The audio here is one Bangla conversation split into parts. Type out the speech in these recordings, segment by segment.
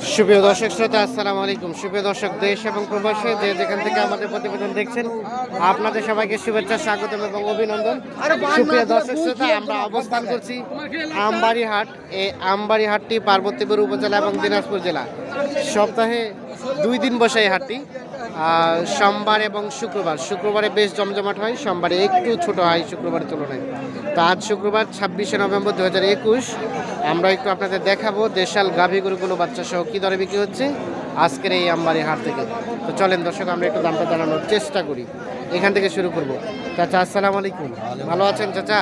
সুপ্রিয় দর্শক শ্রোতা, আসসালামু আলাইকুম। সুপ্রিয় দর্শক, দেশ এবং প্রবাসে যে যেখান থেকে আমাদের প্রতিবেদন দেখছেন, আপনাদের সবাইকে শুভেচ্ছা, স্বাগতম এবং অভিনন্দন। সুপ্রিয় দর্শক শ্রোতা, আমরা অবস্থান করছি আমবাড়ি হাট এই আমবাড়ি হাটটি পার্বতীপুর উপজেলা এবং দিনাজপুর জেলা। সপ্তাহে দুই দিন বসে এই হাটটি। সোমবার এবং শুক্রবার। শুক্রবারে বেশ জমজমাট হয়, সোমবারে একটু ছোট হয়, শুক্রবারের তুলনায়। তো আজ শুক্রবার, ছাব্বিশে নভেম্বর দু হাজার একুশ। আমরা একটু আপনাদের দেখাবো দেশাল গাভী গরুগুলো বাচ্চা সহ কী দরে বিক্রি হচ্ছে। আজকের এই আমবাড়ি হাট থেকে। তো চলেন দর্শক আমরা একটু দামটা জানানোর চেষ্টা করি। এখান থেকে শুরু করব। চাচা আসসালামু আলাইকুম। ভালো আছেন চাচা?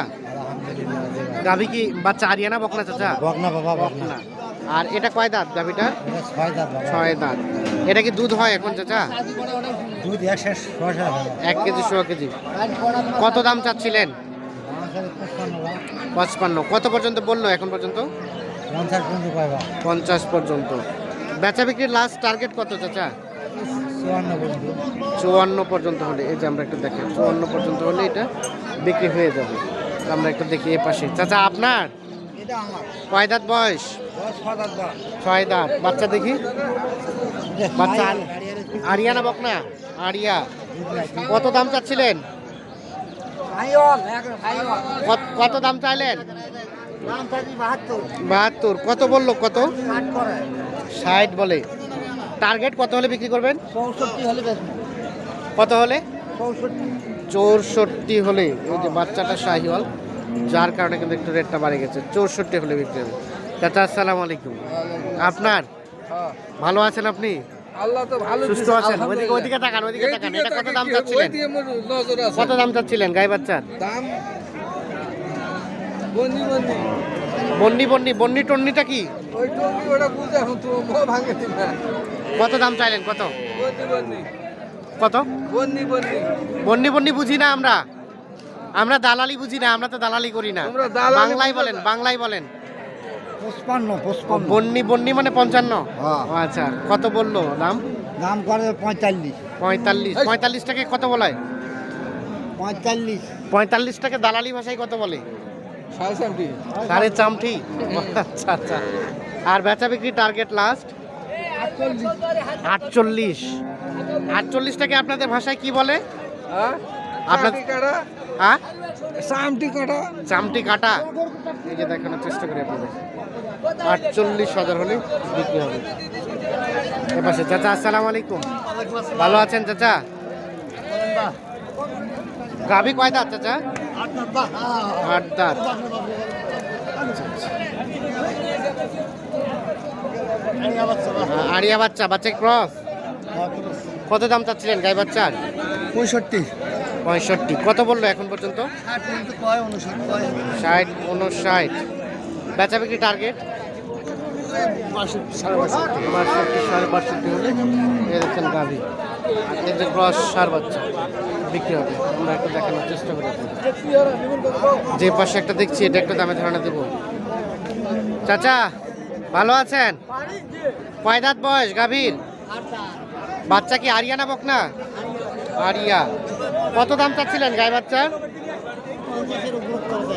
গাভী কি বাচ্চা আরিয়ানা বকনা চাচা? বকনা বাবা বকনা। আর এটা কয় দাঁত গাভীটা? ছয় দাঁত ছয় দাঁত। এটা কি দুধ হয় এখন চাচা? দুধ এক কেজি ষোলো কেজি। কত দাম চাচ্ছিলেন? পঁচপান্ন। কত পর্যন্ত বলল এখন পর্যন্ত? পঞ্চাশ পর্যন্ত পঞ্চাশ পর্যন্ত। বেচা বিক্রির লাস্ট টার্গেট কত চাচা? চুয়ান্ন পর্যন্ত। হলে এই যে আমরা একটু দেখি চুয়ান্ন পর্যন্ত হলে এটা বিক্রি হয়ে যাবে। আমরা একটু দেখি এ পাশে। চাচা আপনার? কয় দাঁত বয়স? ছয় দাঁত বাচ্চা দেখি। বাচ্চা আর- আরিয়ানা বকনা? আরিয়া। কত দাম চাচ্ছিলেন? কত- কত দাম চাইলেন? বাহাত্তর। কত বলল কত? ষাট বলে। টার্গেট কত হলে বিক্রি করবেন? চৌষট্টি হলে কত হলে? চৌষট্টি। চৌষট্টি হলে। ওই যে বাচ্চাটা শাহিওয়াল যার কারণে কিন্তু একটু রেটটা বাড়ে গেছে। চৌষট্টি হলে বিক্রি হবে। চাচা আসসালামু আলাইকুম। আপনার? ভালো আছেন আপনি? আল্লাহ তো ভালো সুস্থ আছেন? ওইদিকে ওইদিকে তাকান ওইদিকে তাকান। এটা কত দাম চাচ্ছিলেন? নজর আছে। কত দাম চাচ্ছিলেন গাই বাচ্চার? দাম বন্ডি বন্ডি টন্ডিটা কি? ওই ওটা বুঝে ভাঙে কত দাম চাইলেন? কত? কত? বন্দি বন্ডি বন্ডি বুঝি না আমরা। আমরা দালালি বুঝি না আমরা তো দালালি করি না। বাংলায় বলেন। বাংলায় বলেন। পঁচপান্ন পঁচপান্ন। বন্ডি বন্ডি মানে পঞ্চান্ন? হ্যাঁ। ও আচ্ছা কত বলল দাম? দাম করে পঁয়তাল্লিশ। পঁয়তাল্লিশ। পঁয়তাল্লিশ টাকা কত বলায়? পঁয়তাল্লিশ। পঁয়তাল্লিশ টাকা দালালি ভাষায় কত বলে? সাড়ে চামঠি আচ্ছা আচ্ছা। আর বেচা বিক্রি টার্গেট লাস্ট আটচল্লিশ। আটচল্লিশ টাকা আপনাদের ভাষায় কি বলে? হ্যাঁ? আপনার- হ্যাঁ? চামটি কাটা। চামটি কাটা। এই যে দেখানোর চেষ্টা করি আপনাদের। আটচল্লিশ হাজার হলে বিক্রি হবে। এপাশে চাচা আসসালামু আলাইকুম। ভালো আছেন চাচা? গাভি কয় দাঁত চাচা? আট দাঁত। আরিয়া বাচ্চা বাচ্চা ক্রস। কত দাম চাচ্ছিলেন গাই বাচ্চার? পঁয়ষট্টি। পঁয়ষট্টি। কত বলল এখন পর্যন্ত? ষাট উনষাট বেচা বিক্রি টার্গেট বাষট্টি সাড়ে বাষট্টি। বাষট্টি সাড়ে বাষট্টি হলে এ দেখছেন গাভি। এই যে ক্রস সার বাচ্চা বিক্রি হবে। আমরা একটু দেখানোর চেষ্টা করি যে পাশে একটা দেখছি এটা একটা দামে ধারণা দেবো। চাচা ভালো আছেন? কয় দাঁত বয়স গাভীর? বাচ্চা কি আরিয়া না বকনা? আরিয়া। কত দাম চাচ্ছিলেন গায়ে বাচ্চা?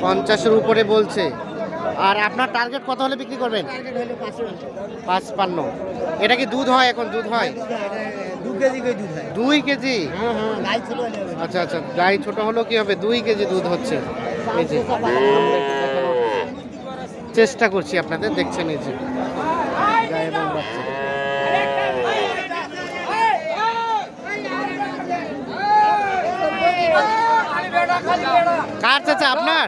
পঞ্চাশের উপরে বলছে। আর আপনার টার্গেট কত হলে বিক্রি করবেন? পাঁচ পান্ন এটা কি দুধ হয় এখন? দুধ হয়? দুই কেজি? হ্যাঁ হ্যাঁ আচ্ছা আচ্ছা গাই ছোট হলো কি হবে? দুই কেজি দুধ হচ্ছে। চেষ্টা করছি আপনাদের দেখছেন এই যে গাই এবং বাচ্চা কার চাচা, আপনার?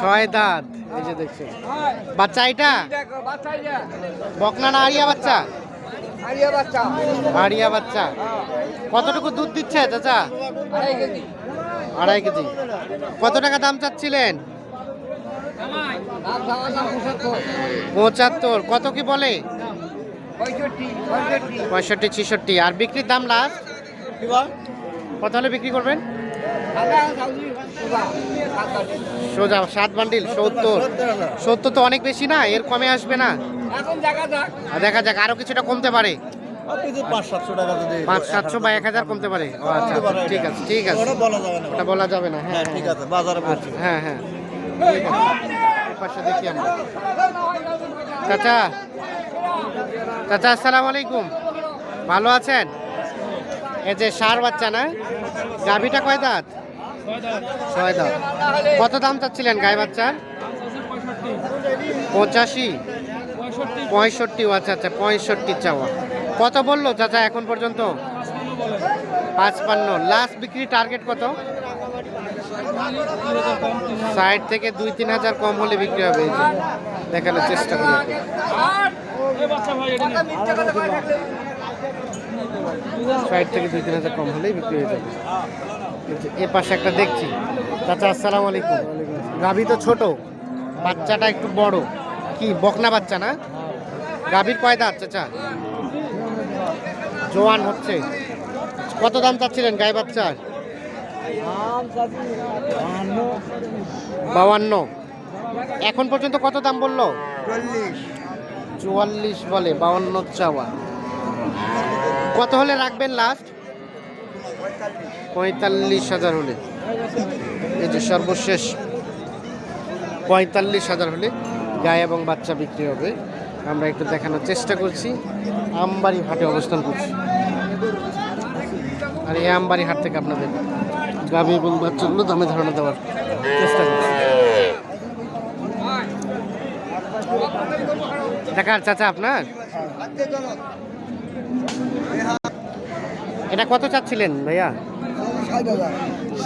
ছয় বাচ্চা এটা? না বাচ্চা? বাচ্চা। কতটুকু দুধ দিচ্ছে চাচা? আড়াই কেজি। কত টাকা দাম চাচ্ছিলেন? পঁচাত্তর। কত কি বলে? পঁয়ষট্টি ছিষট্টি। আর বিক্রির দাম লাস্ট কত হলে বিক্রি করবেন? সোজা সাত বান্ডিল সত্তর। সত্তর তো অনেক বেশি না এর কমে আসবে না। দেখা যাক আর কিছুটা কমতে পারে। পাঁচ সাতশো বা এক হাজার কমতে পারে। আচ্ছা আচ্ছা, ঠিক আছে ঠিক আছে। ওটা বলা যাবে না যাবে না হ্যাঁ হ্যাঁ। ঠিক আছে বাজারে হ্যাঁ হ্যাঁ পাশে দেখি আমরা। চাচা চাচা, আসসালামু আলাইকুম। ভালো আছেন? এই যে সার বাচ্চা না? গাভিটা কয় দাঁত? ছয় দাঁত। কত দাম চাচ্ছিলেন গাই বাচ্চার? পঁচাশি। পঁয়ষট্টি আচ্ছা আচ্ছা পঁয়ষট্টি চাওয়া। কত বলল চাচা এখন পর্যন্ত? পাঁচপান্ন। লাস্ট বিক্রি টার্গেট কত? ষাট থেকে দুই, তিন হাজার কম হলে বিক্রি হবে দেখানোর চেষ্টা করি। ষাট থেকে দুই তিন হাজার কম হলেই বিক্রি হয়ে যাবে। এ পাশে একটা দেখছি। চাচা আসসালামু আলাইকুম। গাভী তো ছোট বাচ্চাটা একটু বড়। কি বকনা বাচ্চা না? গাভীর কয় দাঁত চাচা? জোয়ান হচ্ছে। কত দাম চাচ্ছিলেন গায়ে বাচ্চার? বাউান্ন। এখন পর্যন্ত কত দাম বলল? চল্লিশ। চুয়াল্লিশ বলে, বাউান্ন চাওয়া। কত হলে রাখবেন লাস্ট পঁয়তাল্লিশ হাজার হলে। এই যে সর্বশেষ, পঁয়তাল্লিশ হাজার হলে গায়ে এবং বাচ্চা বিক্রি হবে। আমরা একটু দেখানোর চেষ্টা করছি। আমবাড়ি হাটে অবস্থান করছি। আর এই আমবাড়ি হাট থেকে আপনাদের গাভী এবং বাচ্চাগুলো দামে ধারণা দেওয়ার চেষ্টা দেখার চাচা আপনার? এটা কত চাচ্ছিলেন ভাইয়া?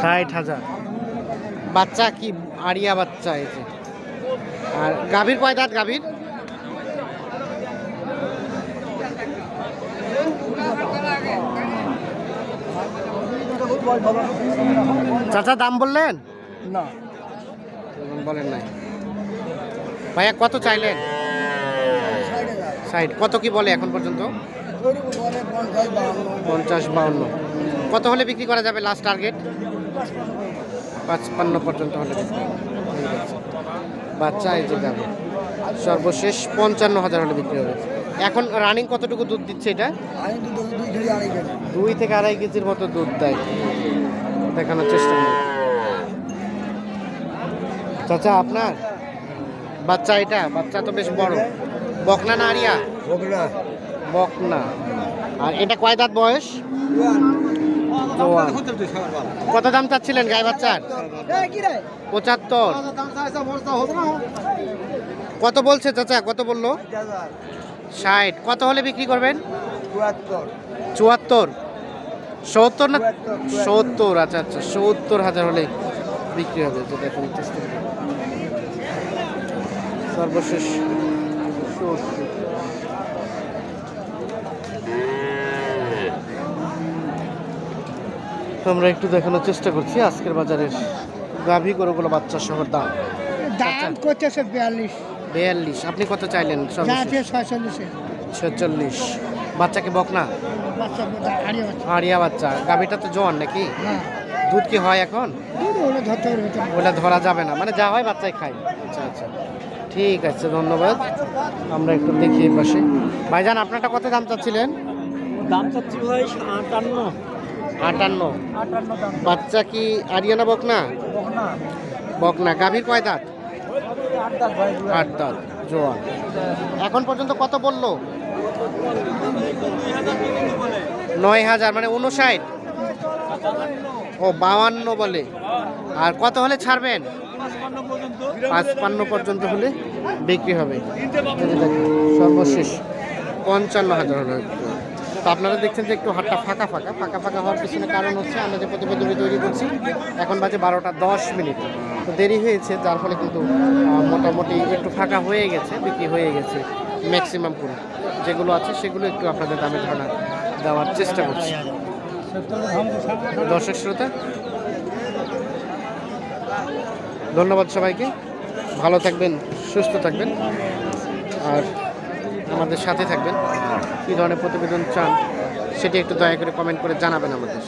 ষাট হাজার। বাচ্চা কি আরিয়া বাচ্চা যে। আর গাভীর কয় দাঁত গাভীর? চাচা দাম বললেন? না। বলেন নাই। ভাইয়া কত চাইলেন? ষাট। কত কি বলে এখন পর্যন্ত? পঞ্চাশ বাউন্ন। কত হলে বিক্রি করা যাবে লাস্ট টার্গেট পাঁচপান্ন পর্যন্ত হলে। বাচ্চা এই যে যাবে সর্বশেষ পঞ্চান্ন হাজার হলে বিক্রি হবে। এখন রানিং কতটুকু দুধ দিচ্ছে এটা? দুই থেকে আড়াই কেজির মতো দুধ দেয়। দেখানোর চেষ্টা করি। চাচা, আপনার? বাচ্চা এটা? বাচ্চা তো বেশ বড়। বকনা না আরিয়া? বকনা। বকনা। আর এটা কয় দাঁত বয়স। কত দাম চাচ্ছিলেন গায়ে বাচ্চার? পঁচাত্তর। কত বলছে চাচা? কত বলল? ষাট। কত হলে বিক্রি করবেন? চুয়াত্তর। সত্তর না? সত্তর। আচ্ছা আচ্ছা সত্তর হাজার হলে বিক্রি হবে যেটা চেষ্টা আমরা একটু দেখানোর চেষ্টা করছি আজকের বাজারের গাভী গরুগুলো বাচ্চা সহ দাম। দাম করতেছে বিয়াল্লিশ। বিয়াল্লিশ আপনি কত চাইলেন ছয়চল্লিশে। ছেচল্লিশ বাচ্চাকে বকনা? বাচ্চা হারিয়ে বাচ্চা। হাড়িয়া বাচ্চা। গাভীটা তো জোয়ান নাকি? দুধ কি হয় এখন? ওটা ধরা যাবে না। মানে যা হয় বাচ্চাই খায়। আচ্ছা আচ্ছা। ঠিক আছে ধন্যবাদ। আমরা একটু দেখি এই পাশে। ভাইজান আপনারটা কত দাম চাচ্ছিলেন? দাম চাচ্ছি ভাই আটান্ন। আটান্ন। বাচ্চা কি আরিয়ানা বকনা? না বকনা। গাভীর কয় দাঁত? আট দাঁত জোয়ান। এখন পর্যন্ত কত বলল? নয় হাজার মানে উনষাট ও বাউান্ন বলে। আর কত হলে ছাড়বেন? পাঁচপান্ন পর্যন্ত। হলে বিক্রি হবে। সর্বশেষ পঞ্চান্ন হাজার হলে তো আপনারা দেখছেন যে একটু হাটটা ফাঁকা ফাঁকা। ফাঁকা ফাঁকা হওয়ার পিছনে কারণ হচ্ছে আমরা যে প্রতিবেদনটি তৈরি করছি, এখন বাজে বারোটা দশ মিনিট। তো দেরি হয়েছে, যার ফলে কিন্তু মোটামুটি একটু ফাঁকা হয়ে গেছে, বিক্রি হয়ে গেছে ম্যাক্সিমাম পুরো। যেগুলো আছে সেগুলো একটু আপনাদের দামে ধারণা দেওয়ার চেষ্টা করছি। দর্শক শ্রোতা ধন্যবাদ সবাইকে। ভালো থাকবেন, সুস্থ থাকবেন। আর আমাদের সাথে থাকবেন। কী ধরনের প্রতিবেদন চান সেটি একটু দয়া করে কমেন্ট করে জানাবেন আমাদের।